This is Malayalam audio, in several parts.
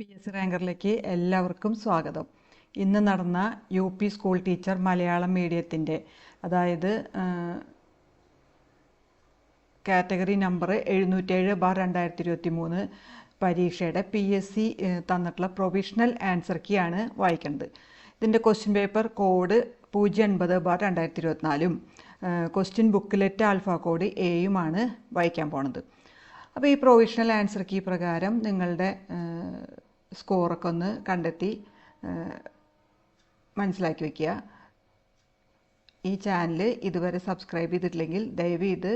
പി എസ് റാങ്കറിലേക്ക് എല്ലാവർക്കും സ്വാഗതം. ഇന്ന് നടന്ന U P school teacher Malayalam മീഡിയത്തിന്റെ അതായത് കാറ്റഗറി നമ്പർ എഴുന്നൂറ്റേഴ് ബാർ രണ്ടായിരത്തി ഇരുപത്തി മൂന്ന് പരീക്ഷയുടെ പി എസ് സി തന്നിട്ടുള്ള പ്രൊവിഷണൽ ആൻസർ കീയാണ് വായിക്കേണ്ടത്. ഇതിന്റെ ക്വസ്റ്റ്യൻ പേപ്പർ കോഡ് പൂജ്യം എൺപത് ബാർ രണ്ടായിരത്തി ഇരുപത്തിനാലും ക്വസ്റ്റ്യൻ ബുക്കിലെറ്റ് ആൽഫ കോഡ് എയുമാണ് വായിക്കാൻ പോണത്. അപ്പോൾ ഈ പ്രൊവിഷണൽ ആൻസർ കീ പ്രകാരം നിങ്ങളുടെ സ്കോറൊക്കെ ഒന്ന് കണ്ടെത്തി മനസ്സിലാക്കി വയ്ക്കുക ഈ ചാനൽ ഇതുവരെ സബ്സ്ക്രൈബ് ചെയ്തിട്ടില്ലെങ്കിൽ ദയവ് ഇത്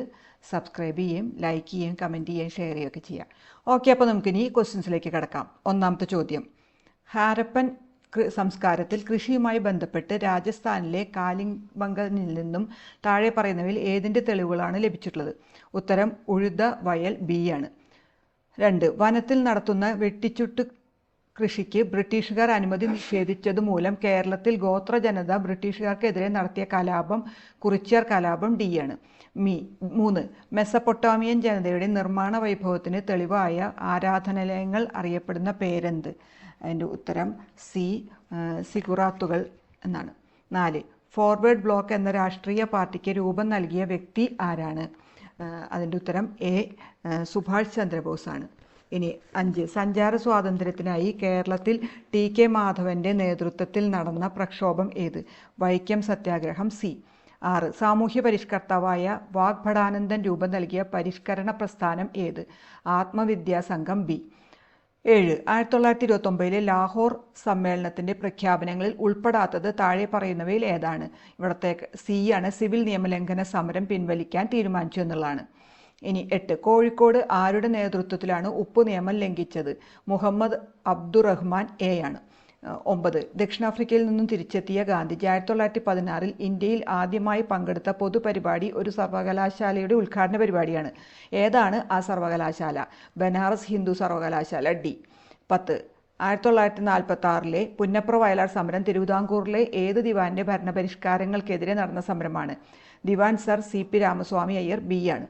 സബ്സ്ക്രൈബ് ചെയ്യും ലൈക്ക് ചെയ്യുകയും കമന്റ് ചെയ്യുകയും ഷെയർ ചെയ്യുകയൊക്കെ ചെയ്യാം ഓക്കെ അപ്പോൾ നമുക്കിനി ക്വസ്റ്റ്യൻസിലേക്ക് കിടക്കാം. ഒന്നാമത്തെ ചോദ്യം. ഹാരപ്പൻ സംസ്കാരത്തിൽ കൃഷിയുമായി ബന്ധപ്പെട്ട് രാജസ്ഥാനിലെ കാലിംബംഗനിൽ നിന്നും താഴെ പറയുന്നവയിൽ ഏതിന്റെ തെളിവുകളാണ് ലഭിച്ചിട്ടുള്ളത്? ഉത്തരം ഉഴുത വയൽ ബി ആണ് രണ്ട് വനത്തിൽ നടത്തുന്ന വെട്ടിച്ചുട്ട് കൃഷിക്ക് ബ്രിട്ടീഷുകാർ അനുമതി നിഷേധിച്ചതുമൂലം കേരളത്തിൽ ഗോത്ര ജനത ബ്രിട്ടീഷുകാർക്കെതിരെ നടത്തിയ കലാപം കുറിച്യർ കലാപം ഡി ആണ്. മീ മൂന്ന് മെസ്സപ്പൊട്ടാമിയൻ ജനതയുടെ നിർമ്മാണ വൈഭവത്തിന് തെളിവായ ആരാധനാലയങ്ങൾ അറിയപ്പെടുന്ന പേരെന്ത്? അതിന്റെ ഉത്തരം സി സിഗുറാത്തുകൾ എന്നാണ്. നാല് ഫോർവേഡ് ബ്ലോക്ക് എന്ന രാഷ്ട്രീയ പാർട്ടിക്ക് രൂപം നൽകിയ വ്യക്തി ആരാണ്? അതിന്റെ ഉത്തരം എ സുഭാഷ് ചന്ദ്രബോസാണ്. ഇനി അഞ്ച്. സഞ്ചാര സ്വാതന്ത്ര്യത്തിനായി കേരളത്തിൽ ടി കെ മാധവന്റെ നേതൃത്വത്തിൽ നടന്ന പ്രക്ഷോഭം ഏത്? വൈക്കം സത്യാഗ്രഹം സി. ആറ്. സാമൂഹ്യ പരിഷ്കർത്താവായ വാഗ്ഭടാനന്ദൻ രൂപം നൽകിയ പരിഷ്കരണ പ്രസ്ഥാനം ഏത്? ആത്മവിദ്യാസംഘം ബി. ഏഴ്. ആയിരത്തി തൊള്ളായിരത്തി ഇരുപത്തൊമ്പതിലെ ലാഹോർ സമ്മേളനത്തിന്റെ പ്രഖ്യാപനങ്ങളിൽ ഉൾപ്പെടാത്തത് താഴെ പറയുന്നവയിൽ ഏതാണ്? ഇവിടത്തെ സി ആണ്. സിവിൽ നിയമലംഘന സമരം പിൻവലിക്കാൻ തീരുമാനിച്ചു എന്നുള്ളതാണ്. ഇനി എട്ട്. കോഴിക്കോട് ആരുടെ നേതൃത്വത്തിലാണ് ഉപ്പ് നിയമം ലംഘിച്ചത്? മുഹമ്മദ് അബ്ദുറഹ്മാൻ എ ആണ്. ഒമ്പത്. ദക്ഷിണാഫ്രിക്കയിൽ നിന്നും തിരിച്ചെത്തിയ ഗാന്ധിജി ആയിരത്തി തൊള്ളായിരത്തി പതിനാറിൽ ഇന്ത്യയിൽ ആദ്യമായി പങ്കെടുത്ത പൊതുപരിപാടി ഒരു സർവകലാശാലയുടെ ഉദ്ഘാടന പരിപാടിയാണ്. ഏതാണ് ആ സർവകലാശാല? ബനാറസ് ഹിന്ദു സർവകലാശാല ഡി. പത്ത്. ആയിരത്തി തൊള്ളായിരത്തി നാൽപ്പത്തി ആറിലെ പുന്നപ്ര വയലാർ സമരം തിരുവിതാംകൂറിലെ ഏത് ദിവാന്റെ ഭരണപരിഷ്കാരങ്ങൾക്കെതിരെ നടന്ന സമരമാണ്? ദിവാൻ sir C P Ramaswamy Iyer B ആണ്.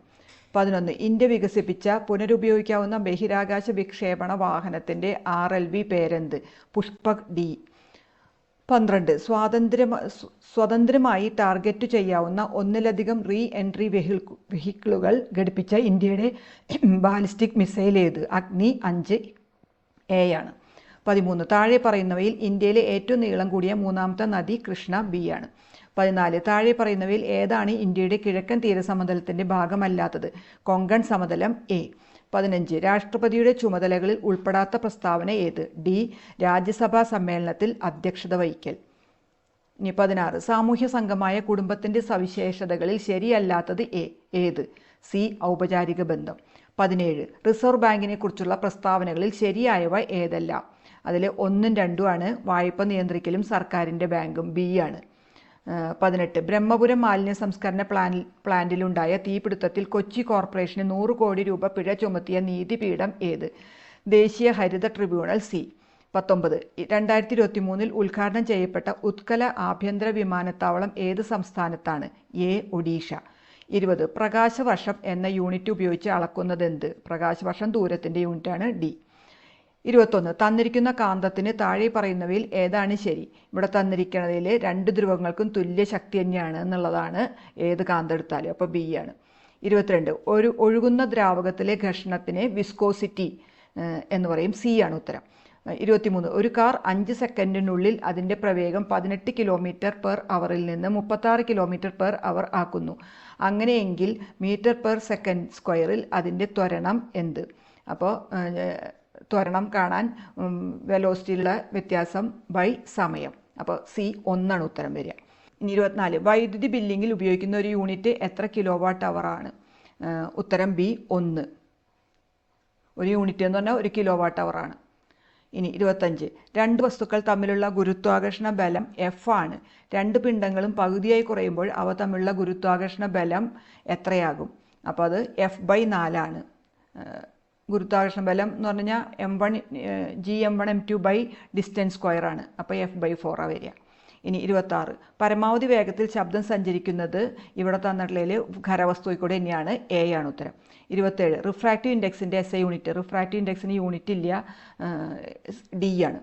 പതിനൊന്ന്. ഇന്ത്യ വികസിപ്പിച്ച പുനരുപയോഗിക്കാവുന്ന ബഹിരാകാശ വിക്ഷേപണ വാഹനത്തിന്റെ ആർ എൽ വി പേരെന്ത്? പുഷ്പക് ഡി. പന്ത്രണ്ട്. സ്വാതന്ത്ര്യ സ്വതന്ത്രമായി ടാർഗറ്റ് ചെയ്യാവുന്ന ഒന്നിലധികം റീ എൻട്രി വെഹി വെഹിക്കിളുകൾ ഘടിപ്പിച്ച ഇന്ത്യയുടെ ബാലിസ്റ്റിക് മിസൈൽ ഏത്? അഗ്നി അഞ്ച് എ ആണ്. പതിമൂന്ന്. താഴെ പറയുന്നവയിൽ ഇന്ത്യയിലെ ഏറ്റവും നീളം കൂടിയ മൂന്നാമത്തെ നദി കൃഷ്ണ ബി ആണ്. പതിനാല്. താഴെ പറയുന്നവയിൽ ഏതാണ് ഇന്ത്യയുടെ കിഴക്കൻ തീരസമതലത്തിന്റെ ഭാഗമല്ലാത്തത്? കൊങ്കൺ സമതലം എ. പതിനഞ്ച്. രാഷ്ട്രപതിയുടെ ചുമതലകളിൽ ഉൾപ്പെടാത്ത പ്രസ്താവന ഏത്? ഡി. രാജ്യസഭാ സമ്മേളനത്തിൽ അധ്യക്ഷത വഹിക്കൽ. ഇനി പതിനാറ്. സാമൂഹ്യ സംഘമായ കുടുംബത്തിന്റെ സവിശേഷതകളിൽ ശരിയല്ലാത്തത് എ. ഏത്? സി. ഔപചാരിക ബന്ധം. പതിനേഴ്. റിസർവ് ബാങ്കിനെ കുറിച്ചുള്ള പ്രസ്താവനകളിൽ ശരിയായവ ഏതെല്ലാം? അതിൽ ഒന്നും രണ്ടുമാണ് വായ്പ നിയന്ത്രിക്കലും സർക്കാരിന്റെ ബാങ്കും ബി ആണ്. പതിനെട്ട്. ബ്രഹ്മപുരം മാലിന്യ സംസ്കരണ പ്ലാൻ പ്ലാന്റിലുണ്ടായ തീപിടുത്തത്തിൽ കൊച്ചി കോർപ്പറേഷന് നൂറ് കോടി രൂപ പിഴ ചുമത്തിയ നീതിപീഠം ഏത്? ദേശീയ ഹരിത ട്രിബ്യൂണൽ സി. പത്തൊമ്പത്. രണ്ടായിരത്തി ഇരുപത്തി മൂന്നിൽ ഉദ്ഘാടനം ചെയ്യപ്പെട്ട ഉത്കല ആഭ്യന്തര വിമാനത്താവളം ഏത് സംസ്ഥാനത്താണ്? എ ഒഡീഷ. ഇരുപത്. പ്രകാശവർഷം എന്ന യൂണിറ്റ് ഉപയോഗിച്ച് അളക്കുന്നതെന്ത്? പ്രകാശവർഷം ദൂരത്തിന്റെ യൂണിറ്റാണ് ഡി. ഇരുപത്തൊന്ന്. തന്നിരിക്കുന്ന കാന്തത്തിന് താഴെ പറയുന്നവയിൽ ഏതാണ് ശരി? ഇവിടെ തന്നിരിക്കുന്നതിൽ രണ്ട് ധ്രുവങ്ങൾക്കും തുല്യ ശക്തി തന്നെയാണ് എന്നുള്ളതാണ് ഏത് കാന്തം എടുത്താലും. അപ്പോൾ ബി ആണ്. ഇരുപത്തിരണ്ട്. ഒരു ഒഴുകുന്ന ദ്രാവകത്തിലെ ഘർഷണത്തിന് വിസ്കോസിറ്റി എന്ന് പറയും. സി ആണ് ഉത്തരം. ഇരുപത്തിമൂന്ന്. ഒരു കാർ അഞ്ച് സെക്കൻഡിനുള്ളിൽ അതിന്റെ പ്രവേഗം പതിനെട്ട് കിലോമീറ്റർ പെർ അവറിൽ നിന്ന് മുപ്പത്താറ് കിലോമീറ്റർ പെർ അവർ ആക്കുന്നു. അങ്ങനെയെങ്കിൽ മീറ്റർ പെർ സെക്കൻഡ് സ്ക്വയറിൽ അതിന്റെ ത്വരണം എന്ത്? അപ്പോൾ ത്വരണം കാണാൻ വെലോസിറ്റിയിലുള്ള വ്യത്യാസം ബൈ സമയം. അപ്പോൾ സി ഒന്നാണ് ഉത്തരം വരിക. ഇനി ഇരുപത്തിനാല്. വൈദ്യുതി ബില്ലിങ്ങിൽ ഉപയോഗിക്കുന്ന ഒരു യൂണിറ്റ് എത്ര കിലോ വാട്ട് അവറാണ് ഉത്തരം ബി ഒന്ന്. ഒരു യൂണിറ്റ് എന്ന് പറഞ്ഞാൽ ഒരു കിലോ വാട്ട് അവറാണ് ഇനി ഇരുപത്തഞ്ച്. രണ്ട് വസ്തുക്കൾ തമ്മിലുള്ള ഗുരുത്വാകർഷണ ബലം എഫ് ആണ്. രണ്ട് പിണ്ഡങ്ങളും പകുതിയായി കുറയുമ്പോൾ അവ തമ്മിലുള്ള ഗുരുത്വാകർഷണ ബലം എത്രയാകും? അപ്പോൾ അത് എഫ് ബൈ നാലാണ് ഗുരുത്വാകർഷണ ബലം എന്ന് പറഞ്ഞാൽ M one G M one M two by distance square ആണ്. അപ്പോൾ എഫ് ബൈ ഫോറാണ് വരിക. ഇനി ഇരുപത്താറ്. പരമാവധി വേഗത്തിൽ ശബ്ദം സഞ്ചരിക്കുന്നത് ഇവിടെ തന്നിട്ടുള്ളതിൽ ഖരവസ്തുവിൽ കൂടെ തന്നെയാണ്. എ ആണ് ഉത്തരം. ഇരുപത്തേഴ്. റിഫ്രാക്റ്റീവ് ഇൻഡെക്സിന്റെ എസ് എ യൂണിറ്റ് റിഫ്രാക്റ്റീവ് ഇൻഡെക്സിന് യൂണിറ്റ് ഇല്ല. ഡി ആണ്.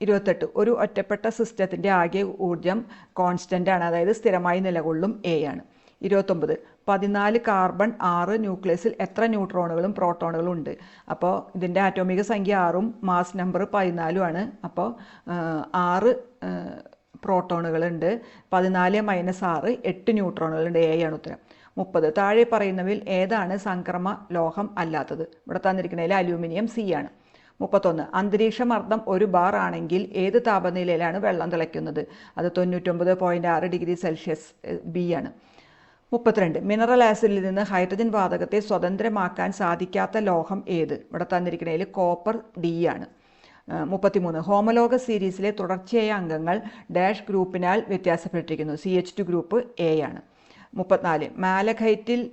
ഇരുപത്തെട്ട്. ഒരു ഒറ്റപ്പെട്ട സിസ്റ്റത്തിന്റെ ആകെ ഊർജം കോൺസ്റ്റന്റ് ആണ്. അതായത് സ്ഥിരമായി നിലകൊള്ളും എ ആണ്. ഇരുപത്തൊമ്പത്. പതിനാല് കാർബൺ ആറ് ന്യൂക്ലിയസിൽ എത്ര ന്യൂട്രോണുകളും പ്രോട്ടോണുകളും ഉണ്ട്? അപ്പോൾ ഇതിന്റെ ആറ്റോമിക സംഖ്യ ആറും മാസ് നമ്പർ പതിനാലുമാണ് അപ്പോൾ ആറ് പ്രോട്ടോണുകളുണ്ട്. പതിനാല് മൈനസ് ആറ് എട്ട് ന്യൂട്രോണുകളുണ്ട്. എ ആണ് ഉത്തരം. മുപ്പത്. താഴെ പറയുന്നവയിൽ ഏതാണ് സംക്രമ ലോഹം അല്ലാത്തത്? ഇവിടെ തന്നിരിക്കുന്നതിൽ അലൂമിനിയം സി ആണ്. മുപ്പത്തൊന്ന്. അന്തരീക്ഷ മർദ്ദം ഒരു ബാർ ആണെങ്കിൽ ഏത് താപനിലയിലാണ് വെള്ളം തിളയ്ക്കുന്നത്? അത് തൊണ്ണൂറ്റൊമ്പത് പോയിന്റ് ആറ് ഡിഗ്രി സെൽഷ്യസ് ബി ആണ്. മുപ്പത്തിരണ്ട്. മിനറൽ ആസിഡിൽ നിന്ന് ഹൈഡ്രജൻ വാതകത്തെ സ്വതന്ത്രമാക്കാൻ സാധിക്കാത്ത ലോഹം ഏത്? ഇവിടെ തന്നിരിക്കുന്നതിൽ കോപ്പർ ഡി ആണ്. മുപ്പത്തിമൂന്ന്. ഹോമലോഗ സീരീസിലെ തുടർച്ചയായ അംഗങ്ങൾ ഡാഷ് ഗ്രൂപ്പിനാൽ വ്യത്യാസപ്പെട്ടിരിക്കുന്നു. C H two group A ആണ്. മുപ്പത്തിനാല്. മാലഖൈറ്റിൽ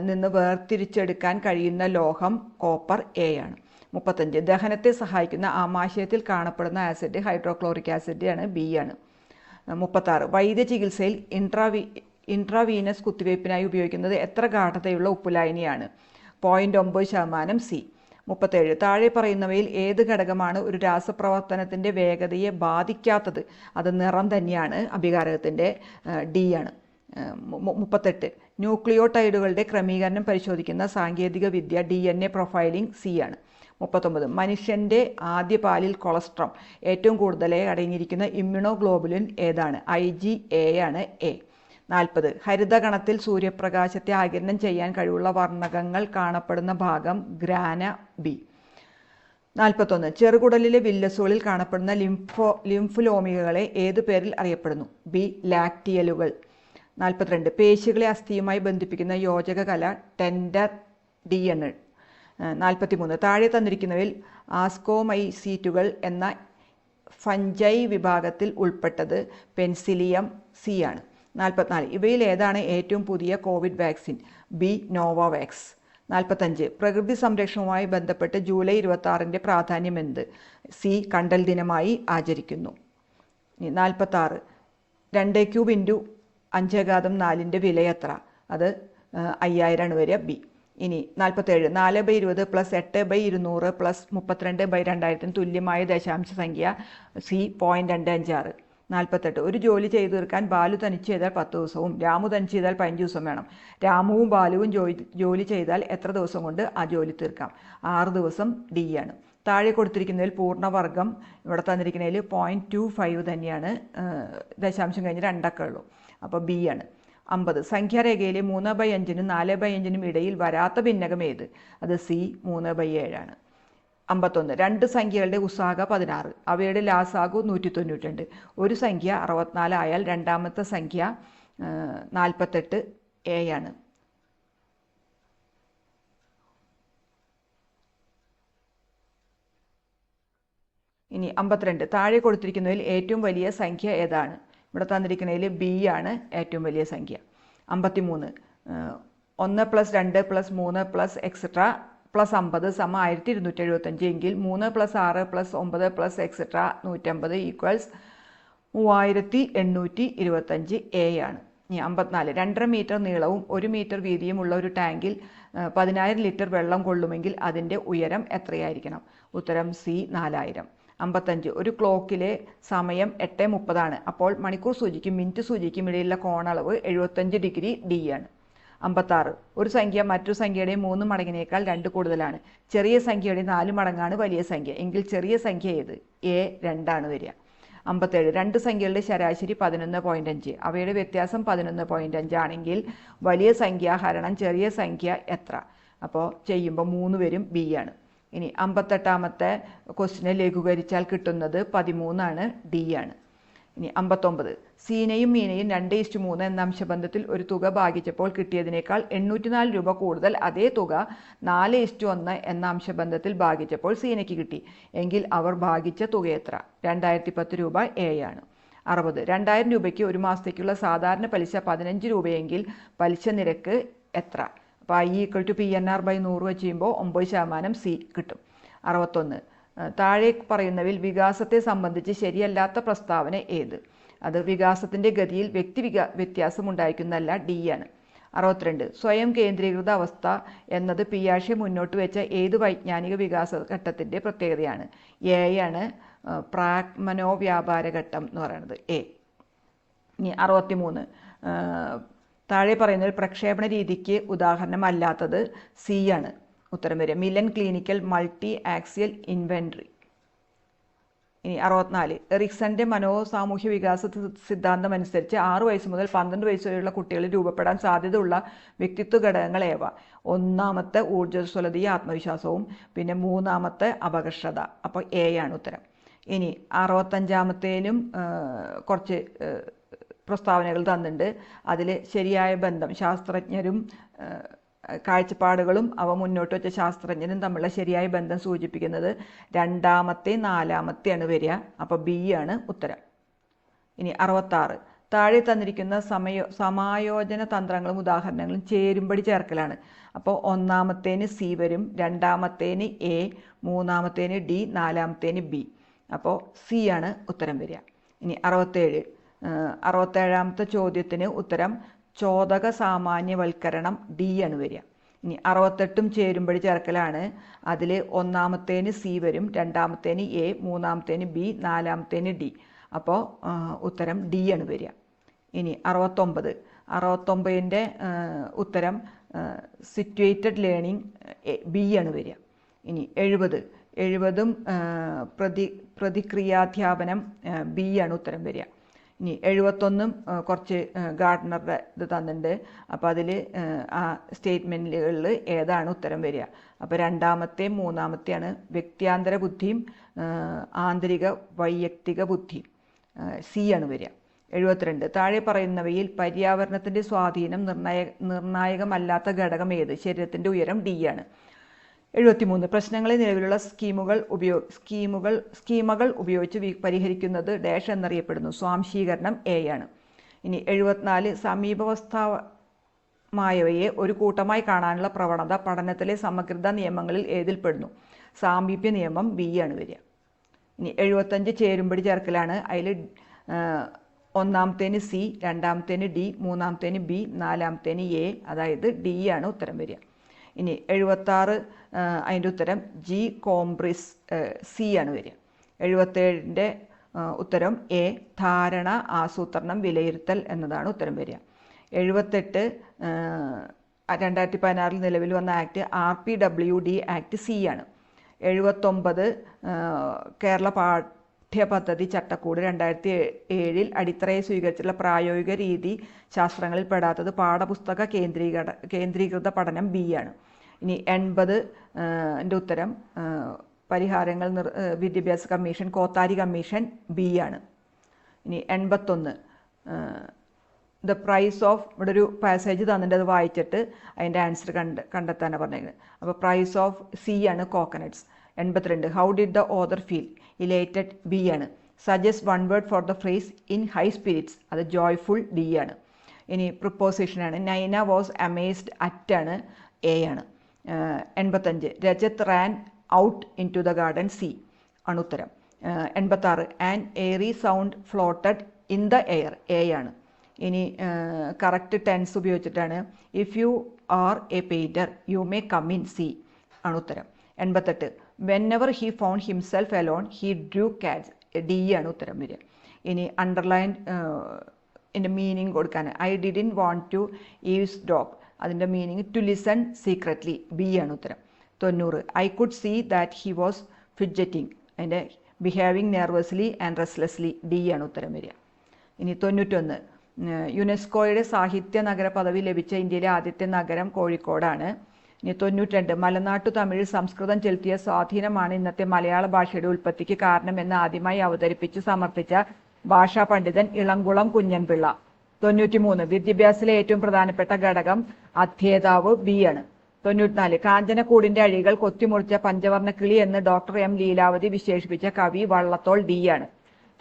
നിന്ന് വേർതിരിച്ചെടുക്കാൻ കഴിയുന്ന ലോഹം കോപ്പർ എ ആണ്. മുപ്പത്തഞ്ച്. ദഹനത്തെ സഹായിക്കുന്ന ആമാശയത്തിൽ കാണപ്പെടുന്ന ആസിഡ് ഹൈഡ്രോക്ലോറിക് ആസിഡ് ആണ് ബി ആണ്. മുപ്പത്താറ്. വൈദ്യ ചികിത്സയിൽ ഇൻട്രാവി ഇൻട്രാവീനസ് കുത്തിവയ്പ്പിനായി ഉപയോഗിക്കുന്നത് എത്ര ഗാഠതയുള്ള ഉപ്പുലായനിയാണ്? പോയിന്റ് ഒമ്പത് ശതമാനം സി മുപ്പത്തേഴ്. താഴെ പറയുന്നവയിൽ ഏത് ഘടകമാണ് ഒരു രാസപ്രവർത്തനത്തിന്റെ വേഗതയെ ബാധിക്കാത്തത്? അത് നിറം തന്നെയാണ് അഭികാരകത്തിന്റെ ഡി ആണ്. മുപ്പത്തെട്ട്. ന്യൂക്ലിയോടൈഡുകളുടെ ക്രമീകരണം പരിശോധിക്കുന്ന സാങ്കേതിക വിദ്യ D N A profiling C ആണ്. മുപ്പത്തൊമ്പത്. മനുഷ്യന്റെ ആദ്യ പാലിൽ കൊളസ്ട്രോൾ ഏറ്റവും കൂടുതലായി അടങ്ങിയിരിക്കുന്ന ഇമ്മ്യൂണോഗ്ലോബുലിൻ ഏതാണ്? ഐ ജി എ ആണ് എ നാൽപ്പത്. ഹരിതഗണത്തിൽ സൂര്യപ്രകാശത്തെ ആകിരണം ചെയ്യാൻ കഴിവുള്ള വർണകങ്ങൾ കാണപ്പെടുന്ന ഭാഗം ഗ്രാന ബി. നാൽപ്പത്തൊന്ന്. ചെറുകുടലിലെ വില്ലസുകളിൽ കാണപ്പെടുന്ന ലിംഫോ ലിംഫുലോമികളെ ഏതു പേരിൽ അറിയപ്പെടുന്നു? ബി. ലാക്ടിയലുകൾ നാൽപ്പത്തിരണ്ട്. പേശികളെ അസ്ഥിയുമായി ബന്ധിപ്പിക്കുന്ന യോജക കല ടെൻഡർ ഡി ആണ് നാൽപ്പത്തിമൂന്ന്. താഴെ തന്നിരിക്കുന്നവയിൽ ആസ്കോമൈസീറ്റുകൾ എന്ന ഫഞ്ചൈ വിഭാഗത്തിൽ ഉൾപ്പെട്ടത് പെൻസിലിയം സി ആണ്. നാൽപ്പത്തിനാല് ഇവയിൽ ഏതാണ് ഏറ്റവും പുതിയ കോവിഡ് വാക്സിൻ? B Novavax. നാൽപ്പത്തഞ്ച് പ്രകൃതി സംരക്ഷണവുമായി ബന്ധപ്പെട്ട് ജൂലൈ ഇരുപത്തി പ്രാധാന്യം എന്ത്? സി കണ്ടൽ ദിനമായി ആചരിക്കുന്നു. നാൽപ്പത്താറ് രണ്ട് ക്യൂബ് ഇന്റു അഞ്ചേകാതം നാലിന്റെ വില എത്ര? അത് അയ്യായിരമാണ് വരിക ബി. ഇനി നാൽപ്പത്തേഴ് നാല് ബൈ ഇരുപത് പ്ലസ് എട്ട് ബൈ ഇരുന്നൂറ് പ്ലസ് മുപ്പത്തിരണ്ട് ബൈ രണ്ടായിരത്തിന് തുല്യമായ ദശാംശ സംഖ്യ സി പോയിന്റ് രണ്ട് അഞ്ചാറ്. നാൽപ്പത്തെട്ട് ഒരു ജോലി ചെയ്തു തീർക്കാൻ ബാലു തനിച്ച് ചെയ്താൽ പത്ത് ദിവസവും രാമു തനിച്ച് ചെയ്താൽ പതിനഞ്ച് ദിവസം വേണം. രാമുവും ബാലുവും ജോലി ചെയ്താൽ എത്ര ദിവസം കൊണ്ട് ആ ജോലി തീർക്കാം? ആറ് ദിവസം ഡി ആണ്. താഴെ കൊടുത്തിരിക്കുന്നതിൽ പൂർണവർഗം ഇവിടെ തന്നിരിക്കുന്നതിൽ പോയിന്റ് ടു ഫൈവ് തന്നെയാണ് ദശാംശം കഴിഞ്ഞ് രണ്ടൊക്കെ ഉള്ളൂ. അപ്പോൾ ബി ആണ്. അമ്പത്. സംഖ്യാരേഖയിലെ മൂന്ന് ബൈ അഞ്ചിനും നാല് ബൈ അഞ്ചിനും ഇടയിൽ വരാത്ത ഭിന്നകം ഏത്? അത് സി മൂന്ന് ബൈ ഏഴാണ് അമ്പത്തൊന്ന്. രണ്ട് സംഖ്യകളുടെ ഉസാഗ പതിനാറ്. അവയുടെ ലാസാഗു നൂറ്റി തൊണ്ണൂറ്റിരണ്ട് ഒരു സംഖ്യ അറുപത്തിനാല് ആയാൽ രണ്ടാമത്തെ സംഖ്യ നാൽപ്പത്തെട്ട് എ ആണ്. ഇനി അമ്പത്തിരണ്ട്. താഴെ കൊടുത്തിരിക്കുന്നതിൽ ഏറ്റവും വലിയ സംഖ്യ ഏതാണ്? ഇവിടെ തന്നിരിക്കുന്നതിൽ ബി ആണ് ഏറ്റവും വലിയ സംഖ്യ. അമ്പത്തിമൂന്ന്. ഒന്ന് പ്ലസ് രണ്ട് പ്ലസ് മൂന്ന് പ്ലസ് എക്സെട്ര പ്ലസ് അമ്പത് സമ ആയിരത്തി ഇരുന്നൂറ്റി എഴുപത്തഞ്ച് എങ്കിൽ മൂന്ന് പ്ലസ് ആറ് പ്ലസ് ഒമ്പത് പ്ലസ് എക്സെട്ര നൂറ്റമ്പത് ഈക്വൽസ് മൂവായിരത്തി എണ്ണൂറ്റി ഇരുപത്തഞ്ച് എ ആണ്. ഇനി അമ്പത്തിനാല്. രണ്ടര മീറ്റർ നീളവും ഒരു മീറ്റർ വീതിയുമുള്ള ഒരു ടാങ്കിൽ പതിനായിരം ലിറ്റർ വെള്ളം കൊള്ളുമെങ്കിൽ അതിന്റെ ഉയരം എത്രയായിരിക്കണം? ഉത്തരം സി നാലായിരം. അമ്പത്തഞ്ച് ഒരു ക്ലോക്കിലെ സമയം എട്ട് മുപ്പതാണ്. അപ്പോൾ മണിക്കൂർ സൂചിക്കും മിനിറ്റ് സൂചിക്കും ഇടയിലുള്ള കോണളവ് എഴുപത്തഞ്ച് ഡിഗ്രി ഡി ആണ്. അമ്പത്താറ്. ഒരു സംഖ്യ മറ്റൊരു സംഖ്യയുടെ മൂന്ന് മടങ്ങിനേക്കാൾ രണ്ട് കൂടുതലാണ്. ചെറിയ സംഖ്യയുടെ നാല് മടങ്ങാണ് വലിയ സംഖ്യ. എങ്കിൽ ചെറിയ സംഖ്യ ഏത്? എ രണ്ടാണ് വരിക. അമ്പത്തേഴ്. രണ്ട് സംഖ്യകളുടെ ശരാശരി പതിനൊന്ന് പോയിന്റ് അഞ്ച്. അവയുടെ വ്യത്യാസം പതിനൊന്ന് പോയിന്റ് അഞ്ച് ആണെങ്കിൽ വലിയ സംഖ്യ ഹരണം ചെറിയ സംഖ്യ എത്ര? അപ്പോൾ ചെയ്യുമ്പോൾ മൂന്ന് പേരും ബി ആണ്. ഇനി അമ്പത്തെട്ടാമത്തെ ക്വസ്റ്റിനെ ലഘൂകരിച്ചാൽ കിട്ടുന്നത് പതിമൂന്നാണ് ഡി ആണ്. ഇനി അമ്പത്തൊമ്പത്. സീനയും മീനയും രണ്ട് ഇസ്റ്റു മൂന്ന് എന്ന അംശബന്ധത്തിൽ ഒരു തുക ഭാഗിച്ചപ്പോൾ കിട്ടിയതിനേക്കാൾ എണ്ണൂറ്റിനാല് രൂപ കൂടുതൽ അതേ തുക നാല് ഇസ്റ്റു ഒന്ന് എന്ന അംശബന്ധത്തിൽ ഭാഗിച്ചപ്പോൾ സീനയ്ക്ക് കിട്ടി. എങ്കിൽ അവർ ഭാഗിച്ച തുക എത്ര? രണ്ടായിരത്തി പത്ത് രൂപ എ ആണ്. അറുപത്. രണ്ടായിരം രൂപയ്ക്ക് ഒരു മാസത്തേക്കുള്ള സാധാരണ പലിശ പതിനഞ്ച് രൂപയെങ്കിൽ പലിശ നിരക്ക് എത്ര? അപ്പോൾ I equal to P N R by നൂറ് വെച്ച് ചെയ്യുമ്പോൾ ഒമ്പത് ശതമാനം സി കിട്ടും. അറുപത്തൊന്ന്. താഴെ പറയുന്നവയിൽ വികാസത്തെ സംബന്ധിച്ച് ശരിയല്ലാത്ത പ്രസ്താവന ഏത്? അത് വികാസത്തിന്റെ ഗതിയിൽ വ്യക്തി വികാ വ്യത്യാസമുണ്ടായിരിക്കുന്നതല്ല ഡി ആണ്. അറുപത്തിരണ്ട് സ്വയം കേന്ദ്രീകൃത അവസ്ഥ എന്നത് പിയാഷെ മുന്നോട്ട് വെച്ച ഏത് വൈജ്ഞാനിക വികാസ ഘട്ടത്തിന്റെ പ്രത്യേകതയാണ്? എ ആണ് പ്രാഗ്മനോ വ്യാപാര ഘട്ടം എന്ന് പറയുന്നത് എ. ഇനി അറുപത്തിമൂന്ന് താഴെ താഴെ ഒരു പ്രക്ഷേപണ രീതിക്ക് ഉദാഹരണമല്ലാത്തത് സി ആണ്. ഉത്തരം വരിക. Millon clinical multiaxial inventory ഇനി അറുപത്തിനാല്. എറിക്സന്റെ മനോസാമൂഹ്യ വികാസ സിദ്ധാന്തം അനുസരിച്ച് ആറു വയസ്സ് മുതൽ പന്ത്രണ്ട് വയസ്സ് വരെയുള്ള കുട്ടികളിൽ രൂപപ്പെടാൻ സാധ്യതയുള്ള വ്യക്തിത്വ ഘടകങ്ങൾ ഏവ? ഒന്നാമത്തെ ഊർജസ്വലതയും ആത്മവിശ്വാസവും പിന്നെ മൂന്നാമത്തെ അപകർഷത. അപ്പോൾ എ ആണ് ഉത്തരം. ഇനി അറുപത്തഞ്ചാമത്തേനും കുറച്ച് പ്രസ്താവനകൾ തന്നിട്ടുണ്ട്. അതിൽ ശരിയായ ബന്ധം ശാസ്ത്രജ്ഞരും കാഴ്ചപ്പാടുകളും അവ മുന്നോട്ട് വെച്ച ശാസ്ത്രജ്ഞനും തമ്മിലുള്ള ശരിയായ ബന്ധം സൂചിപ്പിക്കുന്നത് രണ്ടാമത്തെ നാലാമത്തെയാണ് വരിക. അപ്പോൾ ബി ആണ് ഉത്തരം. ഇനി അറുപത്താറ്. താഴെ തന്നിരിക്കുന്ന സമയോ സമായോജന തന്ത്രങ്ങളും ഉദാഹരണങ്ങളും ചേരുംപടി ചേർക്കലാണ്. അപ്പോൾ ഒന്നാമത്തേന് സി വരും രണ്ടാമത്തേന് എ മൂന്നാമത്തേന് ഡി നാലാമത്തേന് ബി. അപ്പോൾ സി ആണ് ഉത്തരം വരിക. ഇനി അറുപത്തേഴ് അറുപത്തേഴാമത്തെ ചോദ്യത്തിന് ഉത്തരം ചോദക സാമാന്യവൽക്കരണം ഡി ആണ് വരിക. ഇനി അറുപത്തെട്ടും ചേരുമ്പടി ചേർക്കലാണ്. അതിൽ ഒന്നാമത്തേന് സി വരും രണ്ടാമത്തേന് എ മൂന്നാമത്തേന് ബി നാലാമത്തേന് ഡി അപ്പോൾ ഉത്തരം ഡി ആണ് വരിക. ഇനി അറുപത്തൊമ്പത്. അറുപത്തൊമ്പതിന്റെ ഉത്തരം സിറ്റുവേറ്റഡ് ലേണിംഗ് ബി ആണ് വരിക. ഇനി എഴുപത്. എഴുപതും പ്രതി പ്രതിക്രിയാധ്യാപനം ബി ആണ് ഉത്തരം വരിക. ഇനി എഴുപത്തൊന്നും കുറച്ച് ഗാർഡനറുടെ ഇത് തന്നിട്ടുണ്ട് അപ്പോൾ അതിൽ ആ സ്റ്റേറ്റ്മെന്റുകളിൽ ഏതാണ് ഉത്തരം വരിക? അപ്പോൾ രണ്ടാമത്തെ മൂന്നാമത്തെയാണ് വ്യക്തിയാന്തര ബുദ്ധിയും ആന്തരിക വൈയക്തിക ബുദ്ധി സി ആണ് വരിക. എഴുപത്തിരണ്ട്. താഴെ പറയുന്നവയിൽ പര്യാവരണത്തിന്റെ സ്വാധീനം നിർണായ നിർണായകമല്ലാത്ത ഘടകം ഏത്? ശരീരത്തിന്റെ ഉയരം ഡി ആണ്. എഴുപത്തിമൂന്ന്. പ്രശ്നങ്ങളെ നിലവിലുള്ള സ്കീമുകൾ ഉപയോഗ സ്കീമുകൾ സ്കീമകൾ ഉപയോഗിച്ച് പരിഹരിക്കുന്നത് ഡാഷ് എന്നറിയപ്പെടുന്നു. സ്വാംശീകരണം എ ആണ്. ഇനി എഴുപത്തിനാല് സമീപവസ്ഥമായവയെ ഒരു കൂട്ടമായി കാണാനുള്ള പ്രവണത പഠനത്തിലെ സമഗ്രത നിയമങ്ങളിൽ ഏതിൽപ്പെടുന്നു സാമീപ്യ നിയമം ബി ആണ് വരിക. ഇനി എഴുപത്തഞ്ച് ചേരുമ്പടി ചേർക്കലാണ്. അതിൽ ഒന്നാമത്തേന് സി രണ്ടാമത്തേന് ഡി മൂന്നാമത്തേന് ബി നാലാമത്തേന് എ അതായത് ഡി ആണ് ഉത്തരം വരിക. ഇനി എഴുപത്താറ് അതിന്റെ ഉത്തരം ജി കോംബ്രിസ് സി ആണ് വരിക. എഴുപത്തേഴിന്റെ ഉത്തരം എ ധാരണ ആസൂത്രണം വിലയിരുത്തൽ എന്നതാണ് ഉത്തരം വരിക. എഴുപത്തെട്ട് രണ്ടായിരത്തി പതിനാറിൽ നിലവിൽ വന്ന act R P W D act C ആണ്. എഴുപത്തൊമ്പത് കേരള പാഠ്യപദ്ധതി ചട്ടക്കൂട് രണ്ടായിരത്തി ഏഴിൽ അടിത്തറയെ സ്വീകരിച്ചുള്ള പ്രായോഗിക രീതി ശാസ്ത്രങ്ങളിൽ പെടാത്തത് പാഠപുസ്തക കേന്ദ്രീകൃത കേന്ദ്രീകൃത പഠനം ബി ആണ്. ഇനി എൺപത് എന്റെ ഉത്തരം പരിഹാരങ്ങൾ നിർ വിദ്യാഭ്യാസ കമ്മീഷൻ കോത്താരി കമ്മീഷൻ ബി ആണ്. ഇനി എൺപത്തൊന്ന് ദ പ്രൈസ് ഓഫ് ഇവിടെ ഒരു പാസേജ് തന്നിട്ട് അത് വായിച്ചിട്ട് അതിന്റെ ആൻസർ കണ്ട് കണ്ടെത്താനാണ് പറഞ്ഞേക്കുന്നത് അപ്പോൾ പ്രൈസ് ഓഫ് സി ആണ് കോക്കനട്ട്സ് എൺപത്തിരണ്ട് how did the other feel elated B ആണ്. Suggest one word for the phrase in high spirits അത് ജോയ്ഫുൾ ഡി ആണ്. ഇനി പ്രിപ്പോസിഷനാണ് നൈന വാസ് അമേസ്ഡ് അറ്റ് ആണ്. എ ആണ്. എൺപത്തഞ്ച്. Rajat ran out into the garden C ആണ് ഉത്തരം എൺപത്താറ്. And airy sound floated in the air A ആണ്. ഇനി കറക്റ്റ് ടെൻസ് ഉപയോഗിച്ചിട്ടാണ്. If you are a painter you may come in C ആണ് ഉത്തരം എൺപത്തെട്ട്. Whenever he found himself alone he drew cats D ആണ് ഉത്തരം വരിക. ഇനി അണ്ടർലൈൻ എന്റെ മീനിങ് കൊടുക്കാൻ I didn't want to use dog അതിന്റെ meaning to listen secretly B ആണ് ഉത്തരം. തൊണ്ണൂറ്. I could see that he was fidgeting അതിന്റെ behaving nervously and restlessly D ആണ് ഉത്തരം വരിക. ഇനി തൊണ്ണൂറ്റൊന്ന്. യുനെസ്കോയുടെ സാഹിത്യ നഗര പദവി ലഭിച്ച ഇന്ത്യയിലെ ആദ്യത്തെ നഗരം കോഴിക്കോടാണ്. ഇനി തൊണ്ണൂറ്റിരണ്ട്. മലനാട്ടു തമിഴ് സംസ്കൃതം ചെലുത്തിയ സ്വാധീനമാണ് ഇന്നത്തെ മലയാള ഭാഷയുടെ ഉൽപ്പത്തിക്ക് കാരണമെന്ന് ആദ്യമായി അവതരിപ്പിച്ച് സമർപ്പിച്ച ഭാഷാ പണ്ഡിതൻ ഇളംകുളം കുഞ്ഞൻപിള്ള. തൊണ്ണൂറ്റിമൂന്ന്. വിദ്യാഭ്യാസത്തിലെ ഏറ്റവും പ്രധാനപ്പെട്ട ഘടകം അധ്യേതാവ് ബി ആണ്. തൊണ്ണൂറ്റിനാല്. കാഞ്ചനക്കൂടിന്റെ അഴികൾ കൊത്തിമുറിച്ച പഞ്ചവർണ കിളി എന്ന് ഡോക്ടർ എം ലീലാവതി വിശേഷിപ്പിച്ച കവി വള്ളത്തോൾ ഡി ആണ്.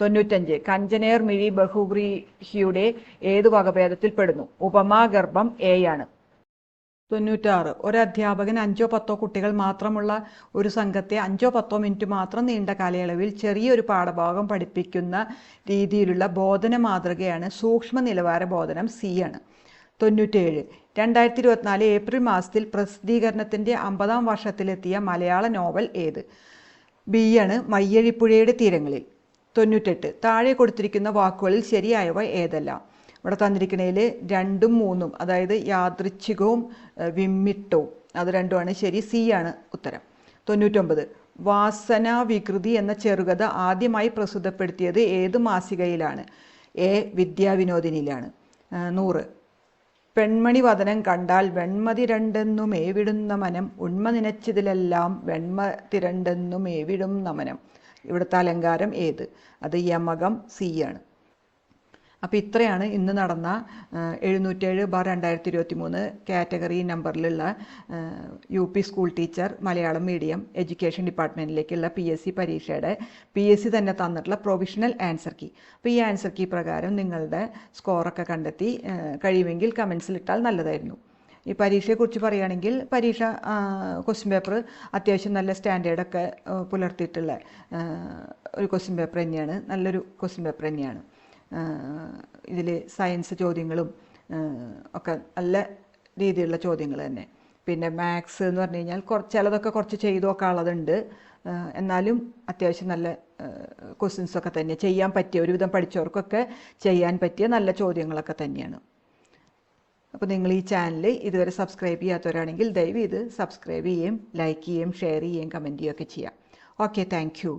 തൊണ്ണൂറ്റഞ്ച്. കഞ്ചനേർ മിഴി ബഹുഗ്രീഹിയുടെ ഏതു വകഭേദത്തിൽ പെടുന്നു ഉപമാഗർഭം എ ആണ്. തൊണ്ണൂറ്റാറ്. ഒരധ്യാപകൻ അഞ്ചോ പത്തോ കുട്ടികൾ മാത്രമുള്ള ഒരു സംഘത്തെ അഞ്ചോ പത്തോ മിനിറ്റ് മാത്രം നീണ്ട കാലയളവിൽ ചെറിയൊരു പാഠഭാഗം പഠിപ്പിക്കുന്ന രീതിയിലുള്ള ബോധന മാതൃകയാണ് സൂക്ഷ്മ നിലവാര ബോധനം സി ആണ്. തൊണ്ണൂറ്റേഴ്. രണ്ടായിരത്തി ഇരുപത്തിനാല് ഏപ്രിൽ മാസത്തിൽ പ്രസിദ്ധീകരണത്തിന്റെ അമ്പതാം വർഷത്തിലെത്തിയ മലയാള നോവൽ ഏത്? ബി ആണ് മയ്യഴിപ്പുഴയുടെ തീരങ്ങളിൽ. തൊണ്ണൂറ്റെട്ട്. താഴെ കൊടുത്തിരിക്കുന്ന വാക്കുകളിൽ ശരിയായവ ഏതെല്ലാം? ഇവിടെ തന്നിരിക്കുന്നതിൽ രണ്ടും മൂന്നും അതായത് യാദൃച്ഛികവും വിമ്മിട്ടവും. അത് രണ്ടുമാണ്. ശരി സി ആണ് ഉത്തരം. തൊണ്ണൂറ്റൊമ്പത്. വാസന വികൃതി എന്ന ചെറുകഥ ആദ്യമായി പ്രസിദ്ധപ്പെടുത്തിയത് ഏത് മാസികയിലാണ്? എ വിദ്യാവിനോദിനിയിലാണ്. നൂറ്. പെൺമണി വദനം കണ്ടാൽ വെൺമതി രണ്ടെന്നും ഏവിടുന്ന മനം ഉണ്മ നനച്ചതിലെല്ലാം വെൺമ രണ്ടെന്നും ഏവിടും നമനം. ഇവിടുത്തെ അലങ്കാരം ഏത്? അത് യമകം സി ആണ്. അപ്പോൾ ഇത്രയാണ് ഇന്ന് നടന്ന എഴുന്നൂറ്റേഴ് ബാർ രണ്ടായിരത്തി ഇരുപത്തി മൂന്ന് category നമ്പറിലുള്ള U P school teacher Malayalam medium education ഡിപ്പാർട്ട്മെന്റിലേക്കുള്ള P S C പരീക്ഷയുടെ പി എസ് സി തന്നെ തന്നിട്ടുള്ള പ്രൊവിഷണൽ ആൻസർ കീ അപ്പോൾ ഈ ആൻസർ കീ പ്രകാരം നിങ്ങളുടെ സ്കോറൊക്കെ കണ്ടെത്തി കഴിയുമെങ്കിൽ കമൻസിലിട്ടാൽ നല്ലതായിരുന്നു. ഈ പരീക്ഷയെക്കുറിച്ച് പറയുകയാണെങ്കിൽ പരീക്ഷ ക്വസ്റ്റ്യൻ പേപ്പർ അത്യാവശ്യം നല്ല സ്റ്റാൻഡേർഡൊക്കെ പുലർത്തിയിട്ടുള്ള ഒരു ക്വസ്റ്റ്യൻ പേപ്പർ തന്നെയാണ് നല്ലൊരു ക്വസ്റ്റ്യൻ പേപ്പർ തന്നെയാണ്. ഇതിൽ സയൻസ് ചോദ്യങ്ങളും ഒക്കെ നല്ല രീതിയിലുള്ള ചോദ്യങ്ങൾ തന്നെ. പിന്നെ മാത്സ് എന്ന് പറഞ്ഞു കഴിഞ്ഞാൽ കുറച്ച് ചിലതൊക്കെ കുറച്ച് ചെയ്തു നോക്കാനുള്ളതുണ്ട് എന്നാലും അത്യാവശ്യം നല്ല ക്വസ്റ്റ്യൻസൊക്കെ തന്നെ. ചെയ്യാൻ പറ്റിയ ഒരുവിധം പഠിച്ചവർക്കൊക്കെ ചെയ്യാൻ പറ്റിയ നല്ല ചോദ്യങ്ങളൊക്കെ തന്നെയാണ്. അപ്പോൾ നിങ്ങൾ ഈ ചാനൽ ഇതുവരെ സബ്സ്ക്രൈബ് ചെയ്യാത്തവരാണെങ്കിൽ ദയവ് ഇത് സബ്സ്ക്രൈബ് ചെയ്യുകയും ലൈക്ക് ചെയ്യുകയും ഷെയർ ചെയ്യുകയും കമന്റ് ചെയ്യുകയൊക്കെ ചെയ്യാം. Okay thank